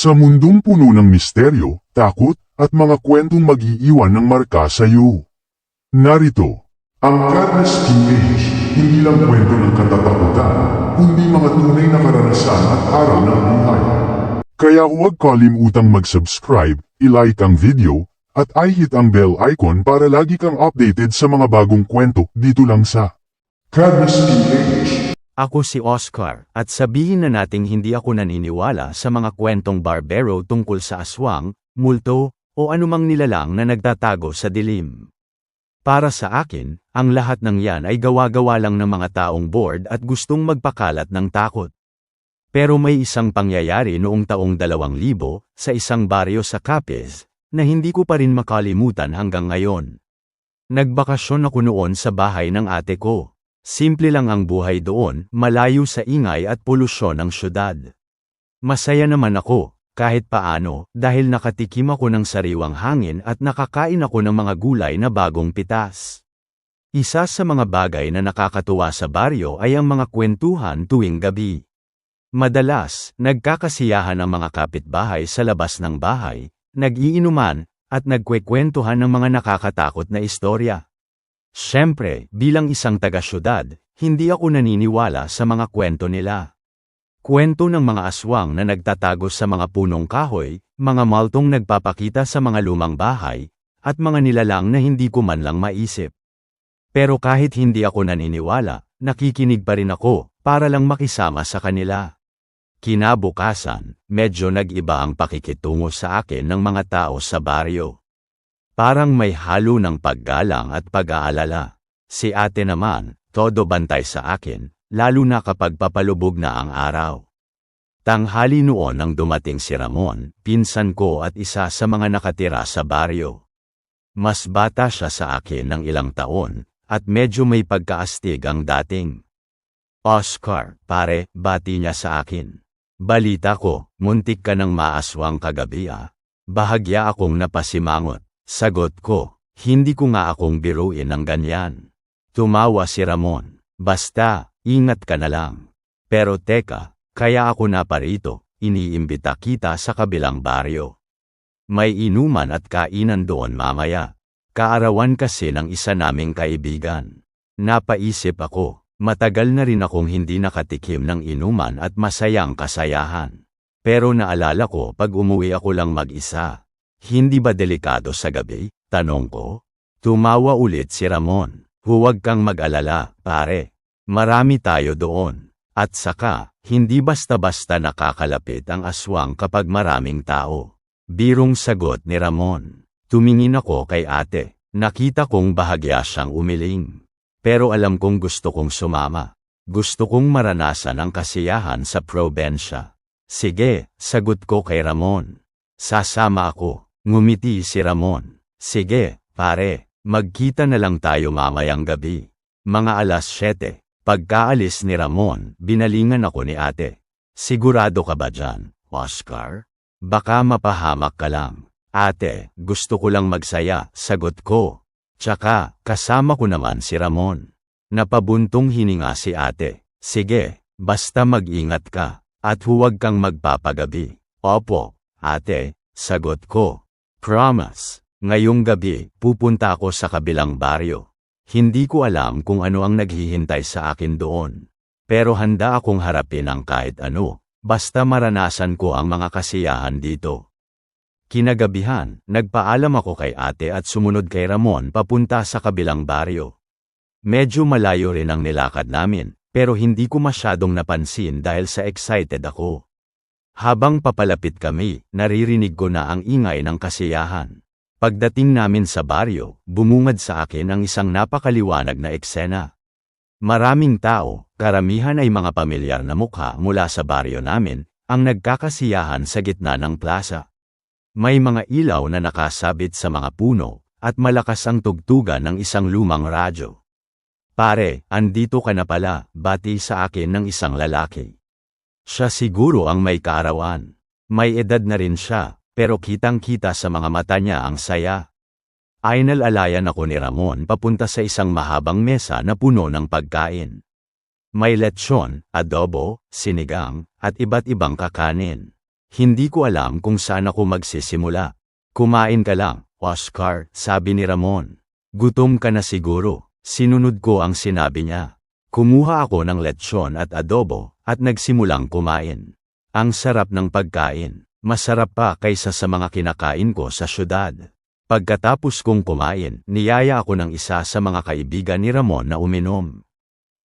Sa mundong puno ng misteryo, takot, at mga kwentong mag-iiwan ng marka sa iyo. Narito, ang Godless Teenage, hindi lang kwento ng katatakutan, kundi mga tunay na karanasan at araw ng buhay. Kaya huwag kalimutang mag-subscribe, ilike ang video, at i-hit ang bell icon para lagi kang updated sa mga bagong kwento dito lang sa Godless Teenage. Ako si Oscar, at sabihin na nating hindi ako naniniwala sa mga kwentong barbero tungkol sa aswang, multo, o anumang nilalang na nagtatago sa dilim. Para sa akin, ang lahat ng yan ay gawa-gawa lang ng mga taong bored at gustong magpakalat ng takot. Pero may isang pangyayari noong taong 2000 sa isang baryo sa Capiz, na hindi ko pa rin makalimutan hanggang ngayon. Nagbakasyon ako noon sa bahay ng ate ko. Simple lang ang buhay doon, malayo sa ingay at polusyon ng syudad. Masaya naman ako, kahit paano, dahil nakatikim ako ng sariwang hangin at nakakain ako ng mga gulay na bagong pitas. Isa sa mga bagay na nakakatuwa sa baryo ay ang mga kwentuhan tuwing gabi. Madalas, nagkakasiyahan ang mga kapitbahay sa labas ng bahay, nag-iinuman, at nagkwekwentuhan ng mga nakakatakot na istorya. Siyempre, bilang isang taga-syudad, hindi ako naniniwala sa mga kwento nila. Kwento ng mga aswang na nagtatago sa mga punong kahoy, mga maltong nagpapakita sa mga lumang bahay, at mga nilalang na hindi ko man lang maisip. Pero kahit hindi ako naniniwala, nakikinig pa rin ako, para lang makisama sa kanila. Kinabukasan, medyo nag-iba ang pakikitungo sa akin ng mga tao sa baryo. Parang may halo ng paggalang at pag-aalala. Si ate naman, todo bantay sa akin, lalo na kapag papalubog na ang araw. Tanghali noon nang dumating si Ramon, pinsan ko at isa sa mga nakatira sa baryo. Mas bata siya sa akin ng ilang taon, at medyo may pagkaastig ang dating. Oscar, pare, bati niya sa akin. Balita ko, muntik ka ng maaswang kagabi ah. Bahagya akong napasimangot. Sagot ko, hindi ko nga akong biruin ng ganyan. Tumawa si Ramon. Basta, ingat ka na lang. Pero teka, kaya ako na parito, iniimbita kita sa kabilang baryo. May inuman at kainan doon mamaya. Kaarawan kasi ng isa naming kaibigan. Napaisip ako, matagal na rin akong hindi nakatikim ng inuman at masayang kasayahan. Pero naalala ko pag umuwi ako lang mag-isa. Hindi ba delikado sa gabi? Tanong ko. Tumawa ulit si Ramon. Huwag kang mag-alala, pare. Marami tayo doon. At saka, hindi basta-basta nakakalapit ang aswang kapag maraming tao. Birong sagot ni Ramon. Tumingin ako kay ate. Nakita kong bahagya siyang umiling. Pero alam kong gusto kong sumama. Gusto kong maranasan ang kasiyahan sa probensya. Sige, sagot ko kay Ramon. Sasama ako. Ngumiti si Ramon. Sige, pare, magkita na lang tayo mamayang gabi. Mga alas 7, pagkaalis ni Ramon, binalingan ako ni ate. Sigurado ka ba dyan, Oscar? Baka mapahamak ka lang. Ate, gusto ko lang magsaya, sagot ko. Tsaka, kasama ko naman si Ramon. Napabuntong hininga si ate. Sige, basta mag-ingat ka, at huwag kang magpapagabi. Opo, ate, sagot ko. Promise, ngayong gabi, pupunta ako sa kabilang baryo. Hindi ko alam kung ano ang naghihintay sa akin doon. Pero handa akong harapin ang kahit ano, basta maranasan ko ang mga kasiyahan dito. Kinagabihan, nagpaalam ako kay ate at sumunod kay Ramon papunta sa kabilang baryo. Medyo malayo rin ang nilakad namin, pero hindi ko masyadong napansin dahil sa excited ako. Habang papalapit kami, naririnig ko na ang ingay ng kasiyahan. Pagdating namin sa baryo, bumungad sa akin ang isang napakaliwanag na eksena. Maraming tao, karamihan ay mga pamilyar na mukha mula sa baryo namin, ang nagkakasiyahan sa gitna ng plaza. May mga ilaw na nakasabit sa mga puno, at malakas ang tugtugan ng isang lumang radyo. Pare, andito ka na pala, bati sa akin ng isang lalaki. Siya siguro ang may kaarawan. May edad na rin siya, pero kitang-kita sa mga mata niya ang saya. Aynal-alayan ako ni Ramon papunta sa isang mahabang mesa na puno ng pagkain. May lechon, adobo, sinigang, at iba't ibang kakanin. Hindi ko alam kung saan ako magsisimula. Kumain ka lang, Oscar, sabi ni Ramon. Gutom ka na siguro. Sinunod ko ang sinabi niya. Kumuha ako ng lechon at adobo, at nagsimulang kumain. Ang sarap ng pagkain. Masarap pa kaysa sa mga kinakain ko sa syudad. Pagkatapos kong kumain, niyaya ako ng isa sa mga kaibigan ni Ramon na uminom.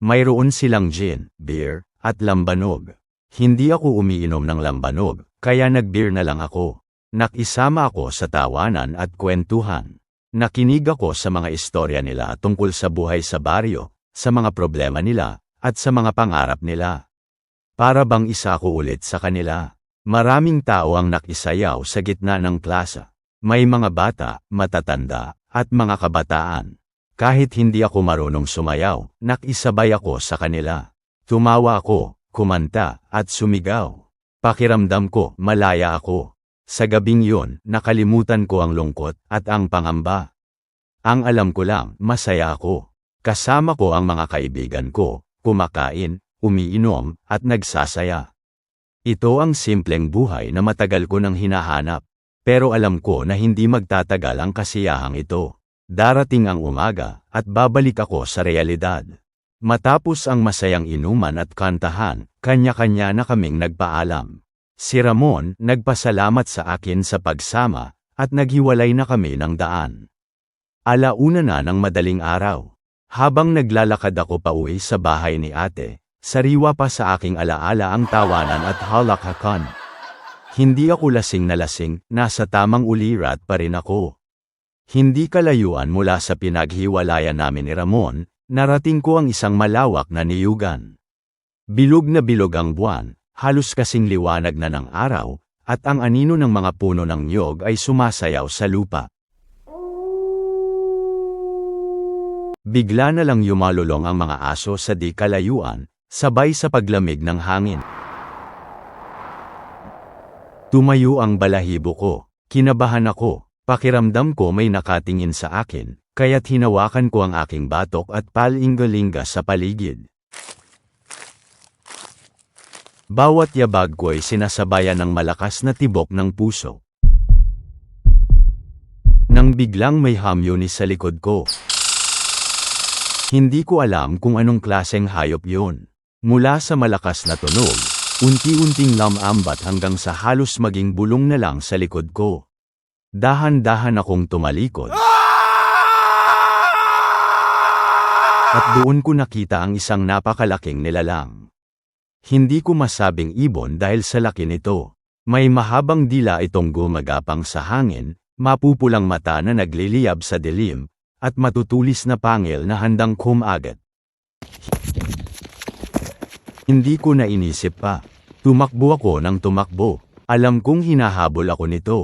Mayroon silang gin, beer, at lambanog. Hindi ako umiinom ng lambanog, kaya nag-beer na lang ako. Nakisama ako sa tawanan at kwentuhan. Nakinig ako sa mga istorya nila tungkol sa buhay sa baryo, sa mga problema nila, at sa mga pangarap nila. Para bang isa ko ulit sa kanila. Maraming tao ang nakisayaw sa gitna ng klasa. May mga bata, matatanda, at mga kabataan. Kahit hindi ako marunong sumayaw, nakisabay ako sa kanila. Tumawa ako, kumanta, at sumigaw. Pakiramdam ko, malaya ako. Sa gabing yun, nakalimutan ko ang lungkot at ang pangamba. Ang alam ko lang, masaya ako. Kasama ko ang mga kaibigan ko, kumakain, umiinom, at nagsasaya. Ito ang simpleng buhay na matagal ko nang hinahanap. Pero alam ko na hindi magtatagal ang kasiyahang ito. Darating ang umaga, at babalik ako sa realidad. Matapos ang masayang inuman at kantahan, kanya-kanya na kaming nagpaalam. Si Ramon, nagpasalamat sa akin sa pagsama, at naghiwalay na kami ng daan. Alauna na ng madaling araw. Habang naglalakad ako pauwi sa bahay ni ate, sariwa pa sa aking alaala ang tawanan at halakhakan. Hindi ako lasing na lasing, nasa tamang ulirat pa rin ako. Hindi kalayuan mula sa pinaghiwalayan namin ni Ramon, narating ko ang isang malawak na niyugan. Bilog na bilog ang buwan, halos kasing liwanag na ng araw, at ang anino ng mga puno ng niyog ay sumasayaw sa lupa. Bigla na lang yumalulong ang mga aso sa di kalayuan, sabay sa paglamig ng hangin. Tumayo ang balahibo ko, kinabahan ako, pakiramdam ko may nakatingin sa akin, kaya't hinawakan ko ang aking batok at palingalinga sa paligid. Bawat yabag ko'y sinasabayan ng malakas na tibok ng puso. Nang biglang may hamyoni sa likod ko. Hindi ko alam kung anong klaseng hayop yun. Mula sa malakas na tunog, unti-unting lamambat hanggang sa halos maging bulong na lang sa likod ko. Dahan-dahan akong tumalikod. At doon ko nakita ang isang napakalaking nilalang. Hindi ko masabing ibon dahil sa laki nito. May mahabang dila itong gumagapang sa hangin, mapupulang mata na nagliliyab sa dilim, at matutulis na pangil na handang kumagat. Hindi ko na inisip pa. Tumakbo ako ng tumakbo. Alam kong hinahabol ako nito.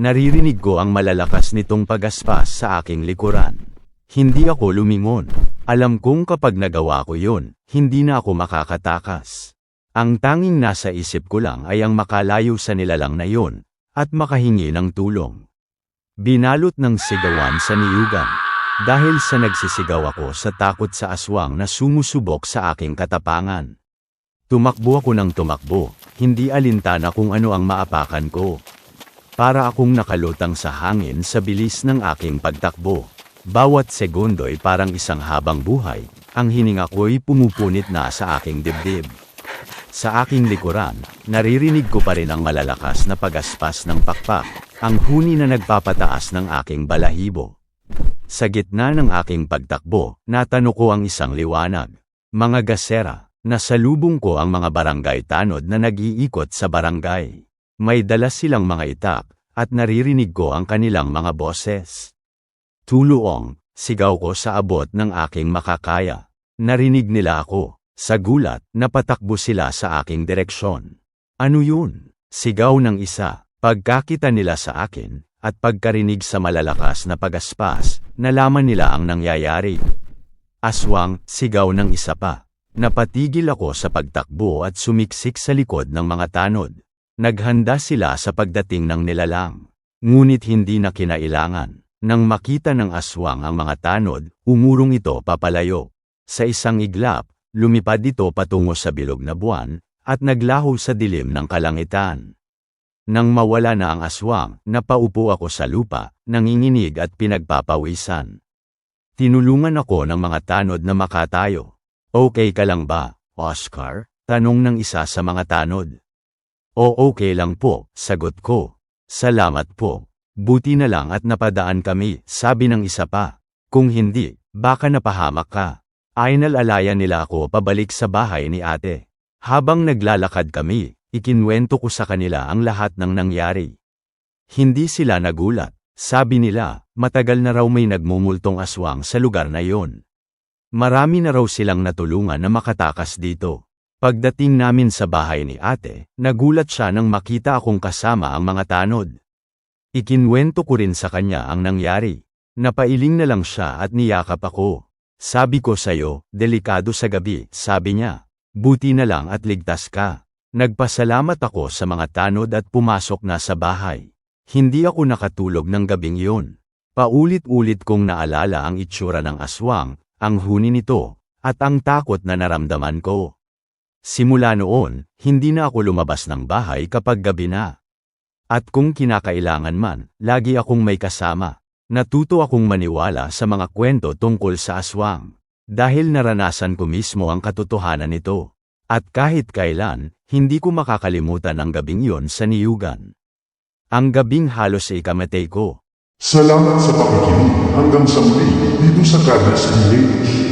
Naririnig ko ang malalakas nitong pagaspas sa aking likuran. Hindi ako lumingon. Alam kong kapag nagawa ko yun, hindi na ako makakatakas. Ang tanging nasa isip ko lang ay ang makalayo sa nilalang na yun, at makahingi ng tulong. Binalot ng sigawan sa niyugan. Dahil sa nagsisigaw ako sa takot sa aswang na sumusubok sa aking katapangan. Tumakbo ako ng tumakbo, hindi alintana kung ano ang maapakan ko. Para akong nakalutang sa hangin sa bilis ng aking pagtakbo. Bawat segundo'y parang isang habang buhay, ang hininga ko'y pumupunit na sa aking dibdib. Sa aking likuran, naririnig ko pa rin ang malalakas na pagaspas ng pakpak, ang huni na nagpapataas ng aking balahibo. Sa gitna ng aking pagtakbo, natano ko ang isang liwanag. Mga gasera, nasalubong ko ang mga barangay tanod na nag-iikot sa barangay. May dala silang mga itak, at naririnig ko ang kanilang mga boses. Tuluong, sigaw ko sa abot ng aking makakaya. Narinig nila ako. Sa gulat, napatakbo sila sa aking direksyon. Ano yun? Sigaw ng isa. Pagkakita nila sa akin, at pagkarinig sa malalakas na pagaspas, nalaman nila ang nangyayari. Aswang, sigaw ng isa pa. Napatigil ako sa pagtakbo at sumiksik sa likod ng mga tanod. Naghanda sila sa pagdating ng nilalang. Ngunit hindi na kinailangan. Nang makita ng aswang ang mga tanod, umurong ito papalayo. Sa isang iglap, lumipad ito patungo sa bilog na buwan, at naglaho sa dilim ng kalangitan. Nang mawala na ang aswang, napaupo ako sa lupa, nanginginig at pinagpapawisan. Tinulungan ako ng mga tanod na makatayo. Okay ka lang ba, Oscar? Tanong ng isa sa mga tanod. O okay lang po, sagot ko. Salamat po. Buti na lang at napadaan kami, sabi ng isa pa. Kung hindi, baka napahamak ka. Ay nalalaya nila ako pabalik sa bahay ni ate. Habang naglalakad kami, ikinwento ko sa kanila ang lahat ng nangyari. Hindi sila nagulat. Sabi nila, matagal na raw may nagmumultong aswang sa lugar na yon. Marami na raw silang natulungan na makatakas dito. Pagdating namin sa bahay ni ate, nagulat siya nang makita akong kasama ang mga tanod. Ikinwento ko rin sa kanya ang nangyari. Napailing na lang siya at niyakap ako. Sabi ko sa'yo, delikado sa gabi, sabi niya. Buti na lang at ligtas ka. Nagpasalamat ako sa mga tanod at pumasok na sa bahay. Hindi ako nakatulog ng gabing yun. Paulit-ulit kong naalala ang itsura ng aswang, ang huni nito, at ang takot na naramdaman ko. Simula noon, hindi na ako lumabas ng bahay kapag gabi na. At kung kinakailangan man, lagi akong may kasama. Natuto akong maniwala sa mga kwento tungkol sa aswang. Dahil naranasan ko mismo ang katotohanan nito. At kahit kailan, hindi ko makakalimutan ang gabing yon sa niyugan. Ang gabing halos ay ikamatay ko. Salamat sa pakikinig hanggang sa muli dito sa Kadras Village.